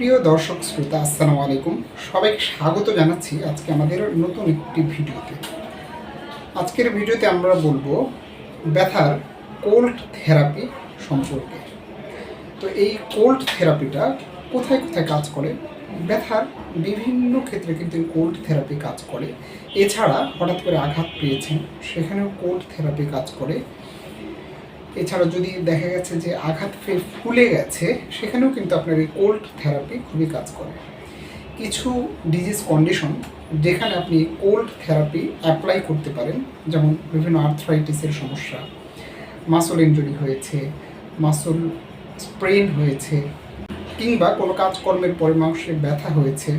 প্রিয় দর্শক শ্রোতা, আসসালামু আলাইকুম। সবাইকে স্বাগত জানাচ্ছি আজকে আমাদের নতুন একটি ভিডিওতে। আজকের ভিডিওতে আমরা বলব ব্যথার কোল্ড থেরাপি সম্পর্কে। তো এই কোল্ড থেরাপিটা কোথায় কোথায় কাজ করে? ব্যথার বিভিন্ন ক্ষেত্রে কিন্তু কোল্ড থেরাপি কাজ করে। এছাড়া হঠাৎ করে আঘাত পেয়েছেন, সেখানেও কোল্ড থেরাপি কাজ করে। এছাড়া যদি দেখা গেছে যে আঘাত ফুলে গেছে, সেখানেও কিন্তু আপনার এই কোল্ড থেরাপি খুবই কাজ করে। কিছু ডিজিজ কন্ডিশন যেখানে আপনি কোল্ড থেরাপি অ্যাপ্লাই করতে পারেন, যেমন বিভিন্ন আর্থ্রাইটিসের সমস্যা মাসল ইঞ্জুরি হয়েছে মাসল স্প্রেন হয়েছে, কিংবা কোনো কাজকর্মের পরে মাংসে ব্যথা হয়েছে,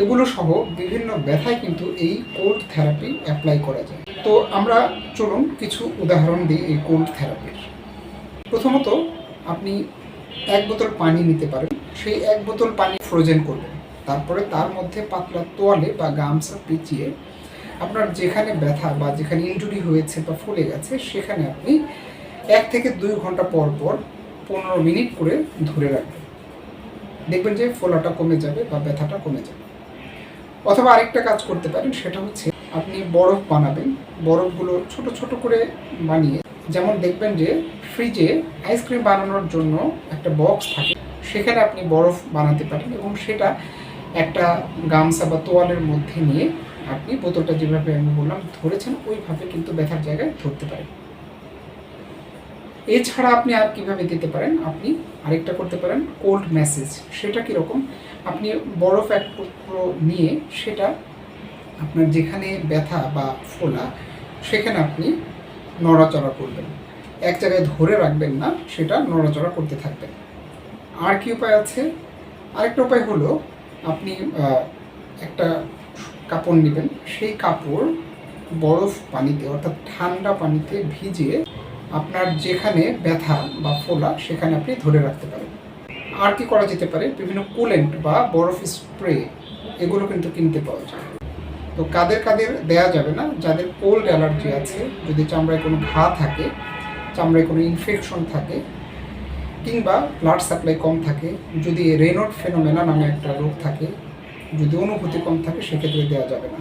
এগুলো সহ বিভিন্ন ব্যথায় কিন্তু এই কোল্ড থেরাপি অ্যাপ্লাই করা যায়। তো আমরা চলুন কিছু উদাহরণ দিই এই কোল্ড থেরাপির প্রথমত, আপনি এক বোতল পানি নিতে পারেন, সেই এক বোতল পানি ফ্রোজেন করবেন। তারপরে তার মধ্যে পাতলা তোয়ালে বা গামছা পিচিয়ে আপনার যেখানে ব্যথা বা যেখানে ইনজুরি হয়েছে বা ফুলে গেছে, সেখানে আপনি এক থেকে দুই ঘণ্টা পর পর পনেরো মিনিট করে ধরে রাখবেন। দেখবেন যে ফোলাটা কমে যাবে বা ব্যথাটা কমে যাবে। অথবা আরেকটা কাজ করতে পারেন, সেটা হচ্ছে আপনি বরফ বানাবেন। বরফগুলো ছোট ছোট করে বানিয়ে, যেমন দেখবেন যে ফ্রিজে আইসক্রিম বানানোর জন্য একটা বক্স থাকে। সেখানে আপনি বরফ বানাতে পারেন এবং সেটা একটা গামছা বা তোয়ালের মধ্যে নিয়ে আপনি বোতলটা যেভাবে আমি বললাম ধরেছেন, ওইভাবে কিন্তু ব্যথার জায়গায় ধরতে পারেন। এছাড়া আপনি আর কীভাবে দিতে পারেন? আপনি আরেকটা করতে পারেন কোল্ড ম্যাসেজ সেটা কীরকম? আপনি বরফ এক টুকরো নিয়ে সেটা আপনার যেখানে ব্যথা বা ফোলা, সেখানে আপনি নড়াচড়া করবেন। এক জায়গায় ধরে রাখবেন না, সেটা নড়াচড়া করতে থাকবেন। আর কি উপায় আছে? আরেকটা উপায় হলো, আপনি একটা কাপড় নেবেন। সেই কাপড় বরফ পানিতে, অর্থাৎ ঠান্ডা পানিতে ভিজিয়ে আপনার যেখানে ব্যথা বা ফোলা, সেখানে আপনি ধরে রাখতে পারেন। আর কি করা যেতে পারে? বিভিন্ন কুলেন্ট বা বরফ স্প্রে এগুলো কিন্তু কিনতে পাওয়া যায়। তো কাদের কাদের দেয়া যাবে না? যাদের কোল্ড অ্যালার্জি আছে, যদি চামড়ায় কোনো ঘা থাকে, চামড়ায় কোনো ইনফেকশন থাকে, কিংবা ব্লাড সাপ্লাই কম থাকে, যদি রেনোড ফেনোমেনা নামে একটা রোগ থাকে, যদি অনুভূতি কম থাকে, সেক্ষেত্রে দেওয়া যাবে না।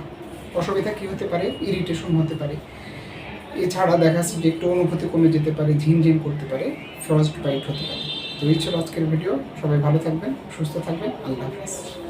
অসুবিধা কী হতে পারে? ইরিটেশন হতে পারে। এছাড়া দেখা যাচ্ছে যে একটু অনুভূতি কমে যেতে পারে, ঝিমঝিম করতে পারে ফ্রস্ট বাইট হতে পারে। তো এই ছিল আজকের ভিডিও সবাই ভালো থাকবেন, সুস্থ থাকবেন। আল্লাহ হাফিজ।